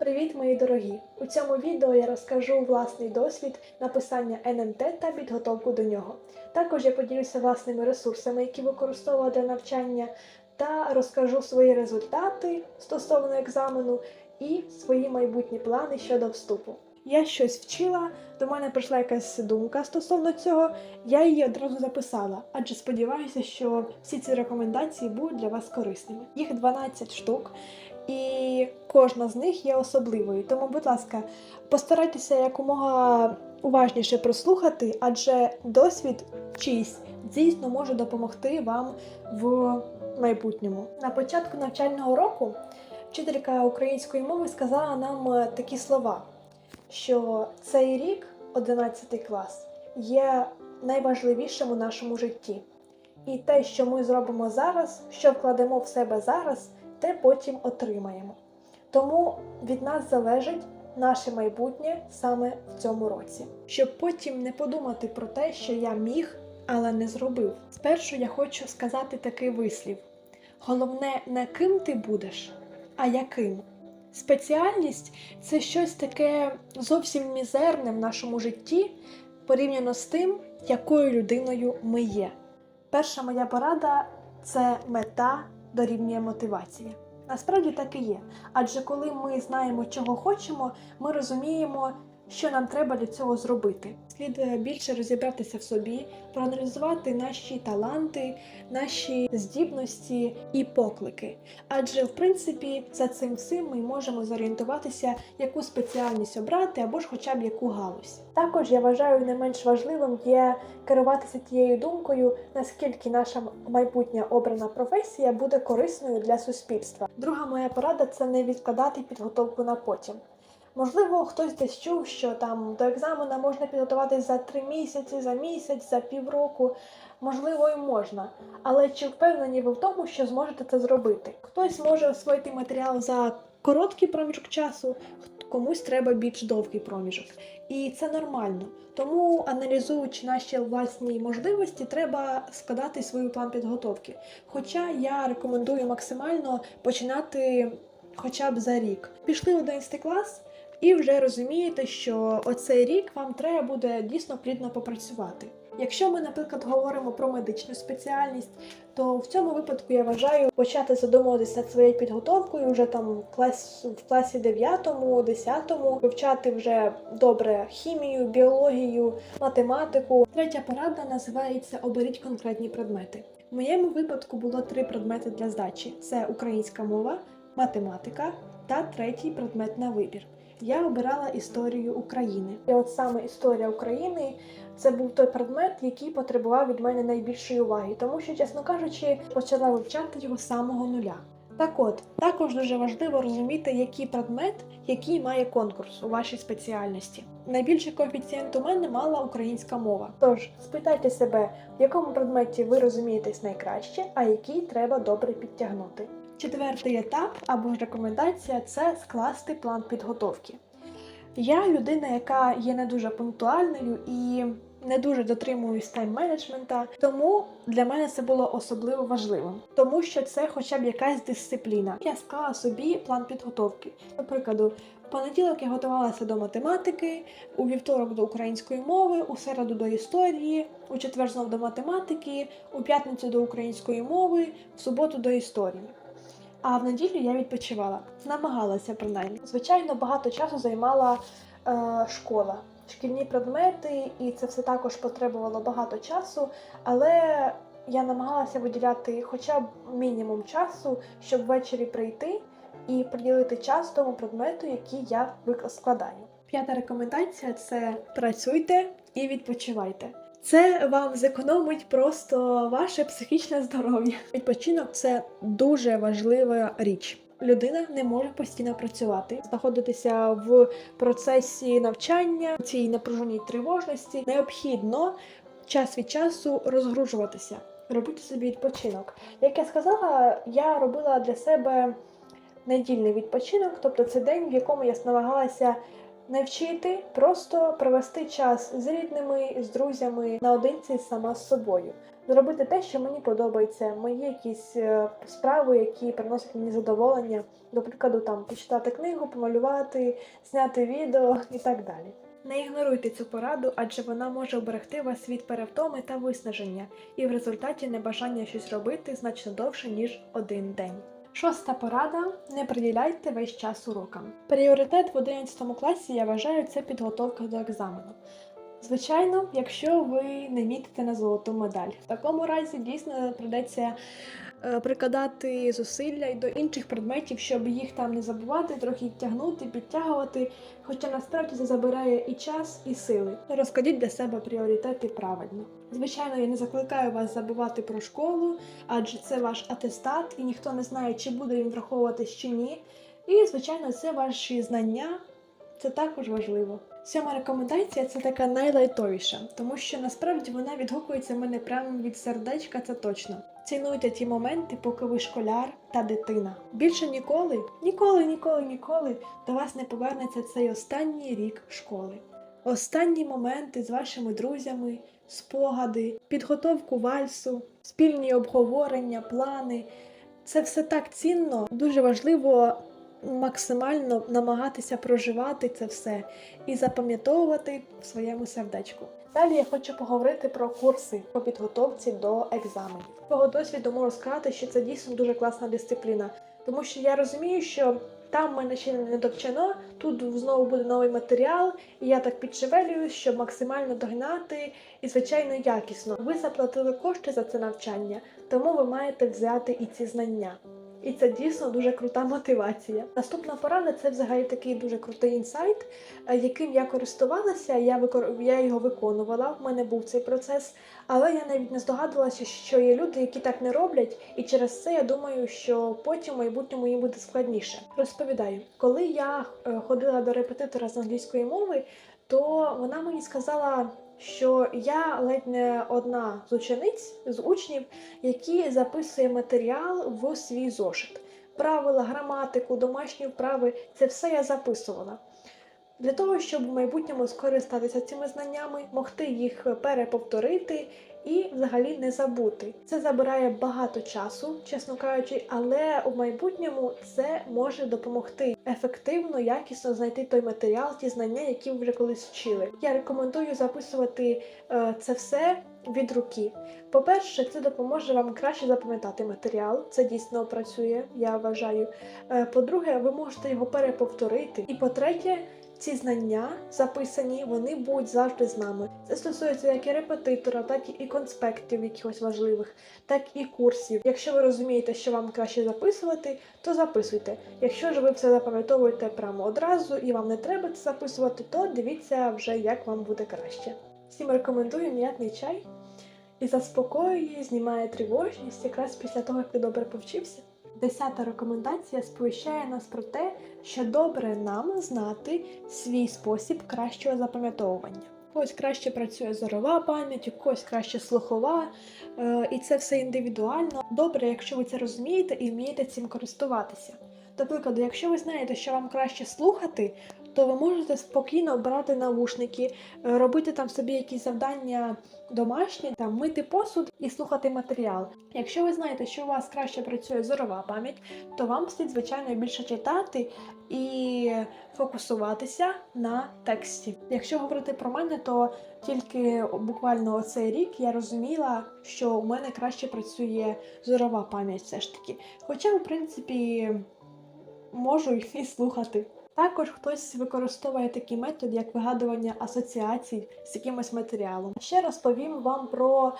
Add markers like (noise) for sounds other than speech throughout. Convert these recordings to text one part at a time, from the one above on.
Привіт, мої дорогі! У цьому відео я розкажу власний досвід написання НМТ та підготовку до нього. Також я поділюся власними ресурсами, які використовувала для навчання, та розкажу свої результати стосовно екзамену і свої майбутні плани щодо вступу. Я щось вчила, до мене прийшла якась думка стосовно цього, я її одразу записала, адже сподіваюся, що всі ці рекомендації будуть для вас корисними. Їх 12 штук, і кожна з них є особливою. Тому, будь ласка, постарайтеся якомога уважніше прослухати, адже досвід чийсь дійсно може допомогти вам в майбутньому. На початку навчального року вчителька української мови сказала нам такі слова, що цей рік, 11 клас, є найважливішим у нашому житті. І те, що ми зробимо зараз, що вкладемо в себе зараз, те потім отримаємо. Тому від нас залежить наше майбутнє саме в цьому році. Щоб потім не подумати про те, що я міг, але не зробив. Спершу я хочу сказати такий вислів: головне, не ким ти будеш, а яким. Спеціальність це щось таке зовсім мізерне в нашому житті порівняно з тим, якою людиною ми є. Перша моя порада це мета дорівнює мотивація. Насправді так і є. Адже коли ми знаємо, чого хочемо, ми розуміємо, що нам треба для цього зробити. Слід е, більше розібратися в собі, проаналізувати наші таланти, наші здібності і поклики. Адже, в принципі, за цим всім ми можемо зорієнтуватися, яку спеціальність обрати або ж хоча б яку галузь. Також я вважаю не менш важливим є керуватися тією думкою, наскільки наша майбутня обрана професія буде корисною для суспільства. Друга моя порада це не відкладати підготовку на потім. Можливо, хтось десь чув, що там до екзамена можна підготуватись за три місяці, за місяць, за півроку. Можливо, і можна. Але чи впевнені ви в тому, що зможете це зробити? Хтось може освоїти матеріал за короткий проміжок часу, комусь треба більш довгий проміжок. І це нормально. Тому, аналізуючи наші власні можливості, треба складати свій план підготовки. Хоча я рекомендую максимально починати хоча б за рік. Пішли в 11 клас. І вже розумієте, що оцей рік вам треба буде дійсно плідно попрацювати. Якщо ми, наприклад, говоримо про медичну спеціальність, то в цьому випадку я вважаю почати задумуватися над своєю підготовкою вже там в клас в класі 9, 10, вивчати вже добре хімію, біологію, математику. Третя порада називається Оберіть конкретні предмети. В моєму випадку було три предмети для здачі: це українська мова, математика та третій предмет на вибір я обирала історію України. І от саме історія України це був той предмет, який потребував від мене найбільшої уваги, тому що, чесно кажучи, почала вивчати його з самого нуля. Так от, також дуже важливо розуміти, який предмет, який має конкурс у вашій спеціальності. Найбільший коефіцієнт у мене мала українська мова. Тож спитайте себе, в якому предметі ви розумієтесь найкраще, а який треба добре підтягнути. Четвертий етап або ж рекомендація це скласти план підготовки. Я людина, яка є не дуже пунктуальною і не дуже дотримуюсь тайм-менеджмента, тому для мене це було особливо важливим, тому що це хоча б якась дисципліна. Я склала собі план підготовки. Наприклад, в понеділок я готувалася до математики, у вівторок до української мови, у середу до історії, у четвер знов до математики, у п'ятницю до української мови, в суботу до історії. А в неділю я відпочивала, намагалася принаймні. Звичайно, багато часу займала е, школа, шкільні предмети, і це все також потребувало багато часу, але я намагалася виділяти хоча б мінімум часу, щоб ввечері прийти і приділити час тому предмету, який я складаю. П'ята рекомендація це працюйте і відпочивайте. Це вам зекономить просто ваше психічне здоров'я. Відпочинок це дуже важлива річ. Людина не може постійно працювати, знаходитися в процесі навчання, цій напруженій тривожності. Необхідно час від часу розгружуватися, робити собі відпочинок. Як я сказала, я робила для себе недільний відпочинок, тобто це день, в якому я намагалася не вчити, просто провести час з рідними, з друзями наодинці сама з собою. зробити те, що мені подобається, мої якісь е, справи, які приносять мені задоволення. До прикладу, там почитати книгу, помалювати, зняти відео і так далі. Не ігноруйте цю пораду, адже вона може оберегти вас від перевтоми та виснаження, і в результаті небажання щось робити значно довше, ніж один день. Шоста порада: не приділяйте весь час урокам. Пріоритет в 11 класі я вважаю це підготовка до екзамену. Звичайно, якщо ви не мітите на золоту медаль, в такому разі дійсно придеться прикладати зусилля і до інших предметів, щоб їх там не забувати, трохи тягнути, підтягувати. Хоча насправді це забирає і час, і сили. Розкладіть для себе пріоритети правильно. Звичайно, я не закликаю вас забувати про школу, адже це ваш атестат, і ніхто не знає, чи буде він враховуватись чи ні. І, звичайно, це ваші знання, це також важливо. Сьома рекомендація це така найлайтовіша, тому що насправді вона відгукується мене прямо від сердечка, це точно. Цінуйте ті моменти, поки ви школяр та дитина. Більше ніколи, ніколи, ніколи, ніколи до вас не повернеться цей останній рік школи. Останні моменти з вашими друзями, спогади, підготовку вальсу, спільні обговорення, плани. Це все так цінно, дуже важливо максимально намагатися проживати це все і запам'ятовувати в своєму сердечку. Далі я хочу поговорити про курси по підготовці до екзаменів. З Свого досвіду можу сказати, що це дійсно дуже класна дисципліна, тому що я розумію, що там в мене ще не довчено, тут знову буде новий матеріал, і я так підшевелююсь, щоб максимально догнати і, звичайно, якісно. Ви заплатили кошти за це навчання, тому ви маєте взяти і ці знання. І це дійсно дуже крута мотивація. Наступна порада це взагалі такий дуже крутий інсайт, е, яким я користувалася. Я викор... я його виконувала. В мене був цей процес, але я навіть не здогадувалася, що є люди, які так не роблять, і через це я думаю, що потім в майбутньому їм буде складніше. Розповідаю, коли я е, ходила до репетитора з англійської мови, то вона мені сказала. Що я ледь не одна з учениць з учнів, які записує матеріал в свій зошит. Правила, граматику, домашні вправи це все я записувала. Для того, щоб в майбутньому скористатися цими знаннями, могти їх переповторити і взагалі не забути. Це забирає багато часу, чесно кажучи, але у майбутньому це може допомогти ефективно, якісно знайти той матеріал, ті знання, які ви вже колись вчили. Я рекомендую записувати е, це все від руки. По-перше, це допоможе вам краще запам'ятати матеріал. Це дійсно працює, я вважаю. Е, По-друге, ви можете його переповторити. І по-третє, ці знання записані, вони будуть завжди з нами. Це стосується як і репетитора, так і конспектів якихось важливих, так і курсів. Якщо ви розумієте, що вам краще записувати, то записуйте. Якщо ж ви все запам'ятовуєте прямо одразу і вам не треба це записувати, то дивіться вже, як вам буде краще. Всім рекомендую м'ятний чай і заспокоює, знімає тривожність якраз після того, як ти добре повчився. Десята рекомендація сповіщає нас про те, що добре нам знати свій спосіб кращого запам'ятовування. Когось краще працює зорова пам'ять, у когось краще слухова, е, і це все індивідуально. Добре, якщо ви це розумієте і вмієте цим користуватися. До прикладу, якщо ви знаєте, що вам краще слухати, то ви можете спокійно брати навушники, е, робити там собі якісь завдання домашні, там мити посуд і слухати матеріал. Якщо ви знаєте, що у вас краще працює зорова пам'ять, то вам слід звичайно більше читати і фокусуватися на тексті. Якщо говорити про мене, то тільки буквально оцей рік я розуміла, що у мене краще працює зорова пам'ять все ж таки. Хоча, в принципі, можу і (laughs) слухати. Також хтось використовує такий метод, як вигадування асоціацій з якимось матеріалом. Ще розповім вам про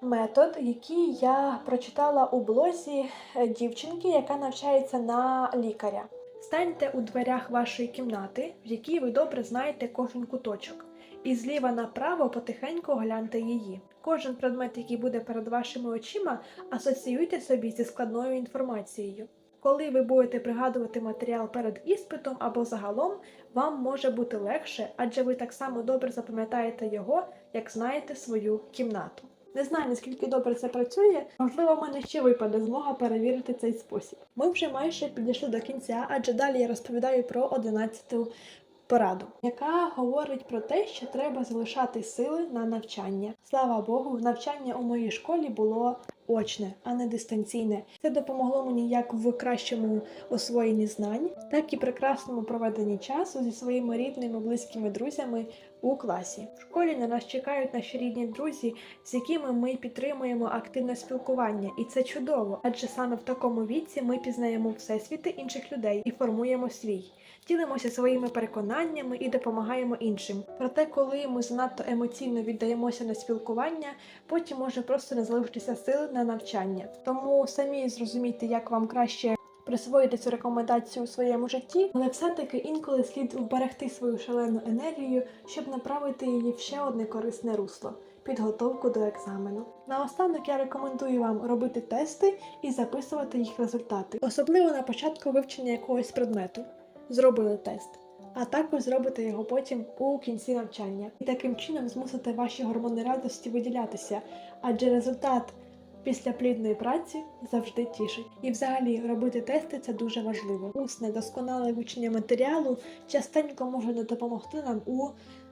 метод, який я прочитала у блозі е, дівчинки, яка навчається на лікаря. Станьте у дверях вашої кімнати, в якій ви добре знаєте кожен куточок, і зліва направо потихеньку гляньте її. Кожен предмет, який буде перед вашими очима, асоціюйте собі зі складною інформацією. Коли ви будете пригадувати матеріал перед іспитом або загалом, вам може бути легше, адже ви так само добре запам'ятаєте його, як знаєте свою кімнату. Не знаю, наскільки добре це працює, можливо, в мене ще випаде змога перевірити цей спосіб. Ми вже майже підійшли до кінця, адже далі я розповідаю про 11 пораду, яка говорить про те, що треба залишати сили на навчання. Слава Богу, навчання у моїй школі було очне, а не дистанційне. Це допомогло мені як в кращому освоєнні знань, так і прекрасному проведенні часу зі своїми рідними, близькими друзями у класі. В школі на нас чекають наші рідні друзі, з якими ми підтримуємо активне спілкування, і це чудово, адже саме в такому віці ми пізнаємо всесвіти інших людей і формуємо свій. Ділимося своїми переконаннями і допомагаємо іншим. Проте, коли ми занадто емоційно віддаємося на спілкування, потім може просто не залишитися сили на навчання. Тому самі зрозумійте, як вам краще присвоїти цю рекомендацію у своєму житті, але все-таки інколи слід вберегти свою шалену енергію, щоб направити її в ще одне корисне русло. Підготовку до екзамену. Наостанок я рекомендую вам робити тести і записувати їх результати, особливо на початку вивчення якогось предмету. Зробили тест, а також зробите його потім у кінці навчання. І таким чином змусите ваші гормони радості виділятися, адже результат після плідної праці завжди тішить. І взагалі робити тести це дуже важливо. Усне досконале вивчення матеріалу частенько може не допомогти нам у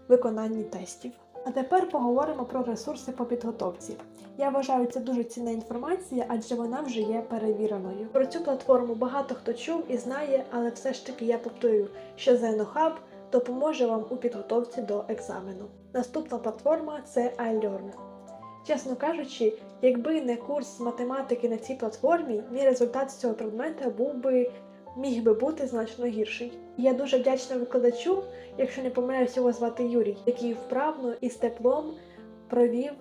виконанні тестів. А тепер поговоримо про ресурси по підготовці. Я вважаю це дуже цінна інформація, адже вона вже є перевіреною. Про цю платформу багато хто чув і знає, але все ж таки я повторюю, що ZenoHub допоможе вам у підготовці до екзамену. Наступна платформа це iLearn. Чесно кажучи, якби не курс математики на цій платформі, мій результат з цього предмета був би міг би бути значно гірший. Я дуже вдячна викладачу, якщо не помиляюсь, його звати Юрій, який вправно і з теплом провів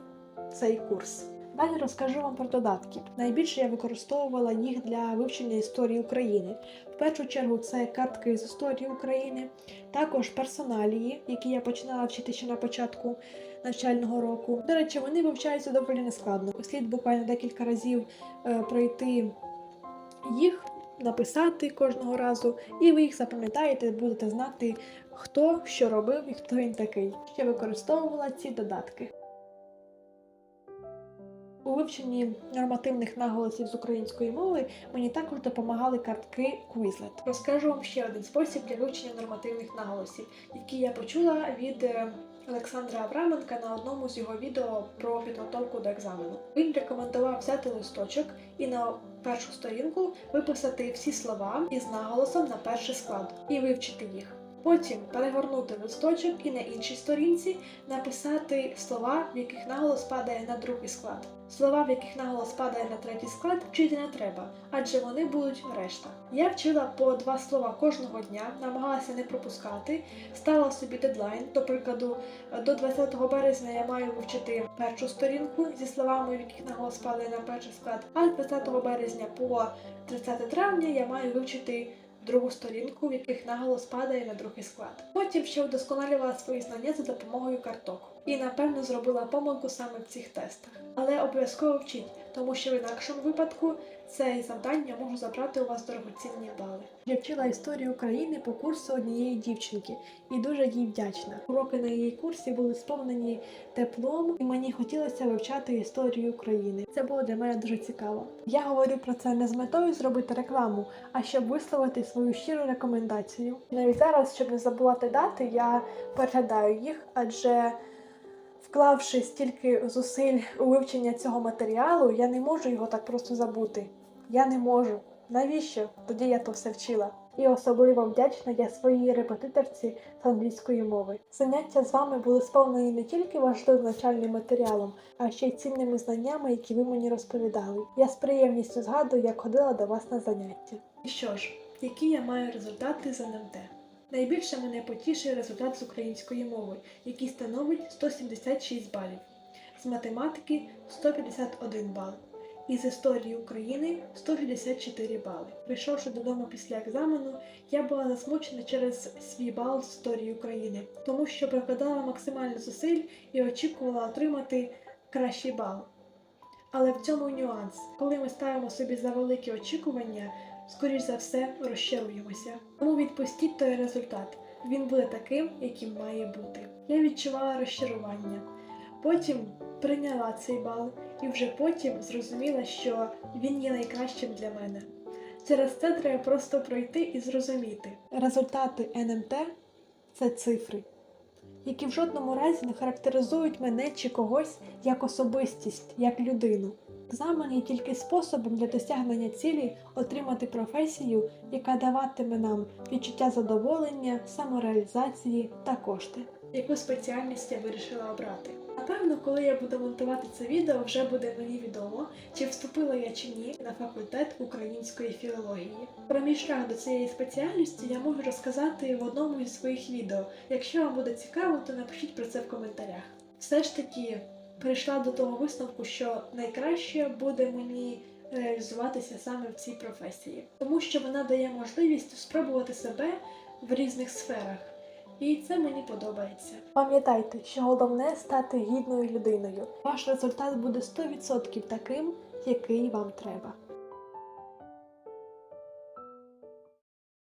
цей курс. Далі розкажу вам про додатки. Найбільше я використовувала їх для вивчення історії України. В першу чергу це картки з історії України, також персоналії, які я починала вчити ще на початку навчального року. До речі, вони вивчаються доволі нескладно. Слід буквально декілька разів е, пройти їх, написати кожного разу, і ви їх запам'ятаєте, будете знати, хто що робив і хто він такий. Ще використовувала ці додатки. У вивченні нормативних наголосів з української мови мені також допомагали картки Quizlet. Розкажу вам ще один спосіб для вивчення нормативних наголосів, який я почула від е, Олександра Авраменка на одному з його відео про підготовку до екзамену. Він рекомендував взяти листочок і на першу сторінку виписати всі слова із наголосом на перший склад і вивчити їх. Потім перегорнути листочок і на іншій сторінці написати слова, в яких наголос падає на другий склад. Слова, в яких наголос падає на третій склад, вчити не треба, адже вони будуть решта. Я вчила по два слова кожного дня, намагалася не пропускати, ставила собі дедлайн. До прикладу, до 20 березня я маю вивчити першу сторінку зі словами, в яких наголос падає на перший склад, а з 20 березня по 30 травня я маю вивчити другу сторінку, в яких наголос падає на другий склад. Потім ще вдосконалювала свої знання за допомогою карток. І напевно зробила помилку саме в цих тестах. Але обов'язково вчіть, тому що в інакшому випадку це завдання може забрати у вас дорогоцінні бали. Я вчила історію України по курсу однієї дівчинки і дуже їй вдячна. Уроки на її курсі були сповнені теплом, і мені хотілося вивчати історію України. Це було для мене дуже цікаво. Я говорю про це не з метою зробити рекламу, а щоб висловити свою щиру рекомендацію. Навіть зараз, щоб не забувати дати, я переглядаю їх, адже вклавши стільки зусиль у вивчення цього матеріалу, я не можу його так просто забути. Я не можу. Навіщо? Тоді я то все вчила. І особливо вдячна я своїй репетиторці з англійської мови. Заняття з вами були сповнені не тільки важливим навчальним матеріалом, а ще й цінними знаннями, які ви мені розповідали. Я з приємністю згадую, як ходила до вас на заняття. І що ж, які я маю результати з НМТ? Найбільше мене потішує результат з української мови, який становить 176 балів, з математики 151 бал, і з історії України 164 бали. Прийшовши додому після екзамену, я була засмучена через свій бал з історії України, тому що прикладала максимально зусиль і очікувала отримати кращий бал. Але в цьому нюанс, коли ми ставимо собі за великі очікування, скоріш за все розчаруємося. Тому відпустіть той результат. Він буде таким, яким має бути. Я відчувала розчарування. Потім прийняла цей бал і вже потім зрозуміла, що він є найкращим для мене. Через це треба просто пройти і зрозуміти. Результати НМТ це цифри, які в жодному разі не характеризують мене чи когось як особистість, як людину. Екзамен є тільки способом для досягнення цілі отримати професію, яка даватиме нам відчуття задоволення, самореалізації та кошти. Яку спеціальність я вирішила обрати? Напевно, коли я буду монтувати це відео, вже буде мені відомо, чи вступила я чи ні на факультет української філології. Про мій шлях до цієї спеціальності я можу розказати в одному із своїх відео. Якщо вам буде цікаво, то напишіть про це в коментарях. Все ж таки прийшла до того висновку, що найкраще буде мені реалізуватися саме в цій професії, тому що вона дає можливість спробувати себе в різних сферах. І це мені подобається. Пам'ятайте, що головне стати гідною людиною. Ваш результат буде 100% таким, який вам треба.